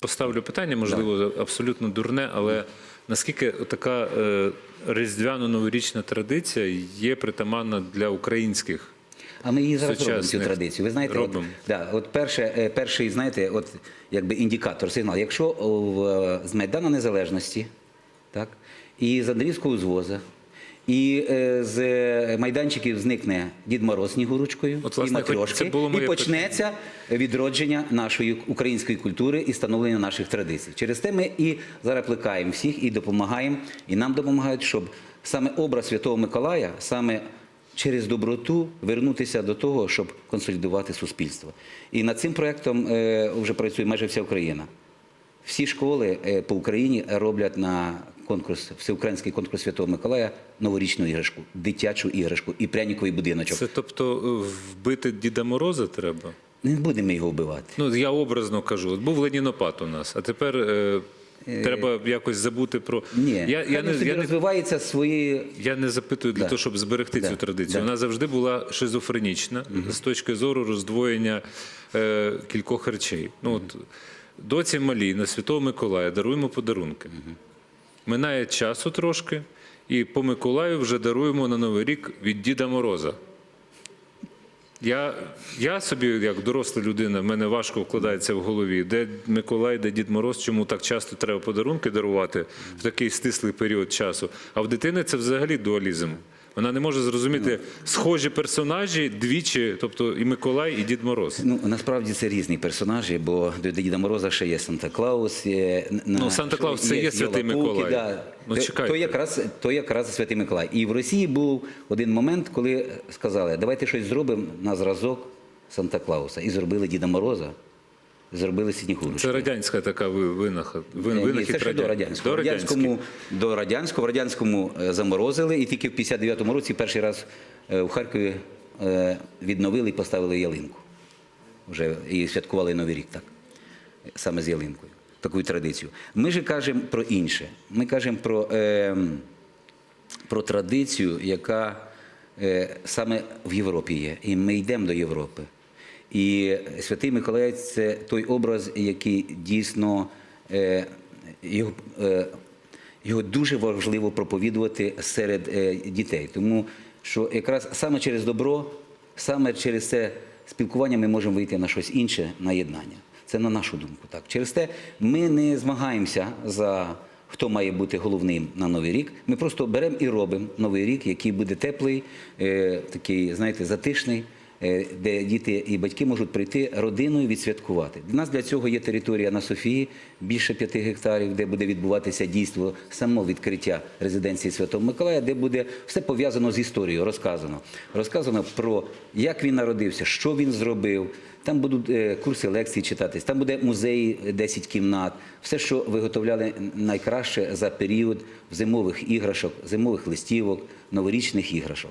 Поставлю питання, можливо, абсолютно дурне, але наскільки така е, різдвяно-новорічна традиція є притаманна для українських? А ми її зараз робимо цю традицію. Ви знаєте, от, да, от перше, е, перший, знаєте, от якби індикатор, сигнал. Якщо в, з Майдану Незалежності, так, і з Андріївського узвоза, і е, з майданчиків зникне Дід Мороз Снігурочкою От, і власне, хоч матрьошки, це було і почнеться відродження нашої української культури і становлення наших традицій. Через те ми і зараз плекаємо всіх і допомагаємо, і нам допомагають, щоб саме образ Святого Миколая, саме через доброту вернутися до того, щоб консолідувати суспільство. І над цим проєктом е, вже працює майже вся Україна. Всі школи е, по Україні роблять на конкурс, всеукраїнський конкурс Святого Миколая новорічну іграшку, дитячу іграшку і пряніковий будиночок. Це тобто е, вбити Діда Мороза треба? Не будемо його вбивати. Ну, я образно кажу. От був Ленінопад у нас, а тепер е, треба якось забути про. Ні, я, я, я, не, собі я, не, розвивається свої. я не запитую для Да. того, щоб зберегти Да. цю традицію. Да. Вона завжди була шизофренічна з точки зору роздвоєння е, кількох речей. Ну, от, доці малій на Святого Миколая даруємо подарунки. Минає часу трошки, і по Миколаю вже даруємо на Новий рік від Діда Мороза. Я, я собі, як доросла людина, в мене важко вкладається в голові, де Миколай, де Дід Мороз, чому так часто треба подарунки дарувати в такий стислий період часу. А в дитини це взагалі дуалізм. Вона не може зрозуміти схожі персонажі двічі, тобто і Миколай, і Дід Мороз. Ну насправді це різні персонажі, бо до Діда Мороза ще є Санта Клаус. Є, Ну, Санта-Клаус це є Святий Йолопуки, Миколай. Да. Ну, чекайте. то, якраз, то якраз Святий Миколай. І в Росії був один момент, коли сказали, давайте щось зробимо на зразок Санта Клауса. І зробили Діда Мороза, зробили Сінігурочку. Це радянська така ви- винахід. винахід це до радянського. До радянському, до радянського, в радянському е, заморозили, і тільки в 59-му році перший раз е, в Харкові е, відновили і поставили ялинку. Вже і святкували Новий рік так, саме з ялинкою. Таку традицію. Ми ж кажемо про інше. Ми кажемо про, е, про традицію, яка е, саме в Європі є. І ми йдемо до Європи. І Святий Миколай це той образ, який дійсно е, його, е, його дуже важливо проповідувати серед е, дітей. Тому що якраз саме через добро, саме через це спілкування ми можемо вийти на щось інше, на єднання. Це на нашу думку. Так. Через те ми не змагаємося за хто має бути головним на Новий рік. Ми просто беремо і робимо Новий рік, який буде теплий, такий, знаєте, затишний. Е, Де діти і батьки можуть прийти родиною відсвяткувати. Для нас для цього є територія на Софії, більше п'яти гектарів, де буде відбуватися дійство само відкриття резиденції Святого Миколая, де буде все пов'язано з історією, розказано. Розказано про як він народився, що він зробив. Там будуть е, курси лекцій читатись, там буде музей е, 10 кімнат, все, що виготовляли найкраще за період зимових іграшок, зимових листівок, новорічних іграшок.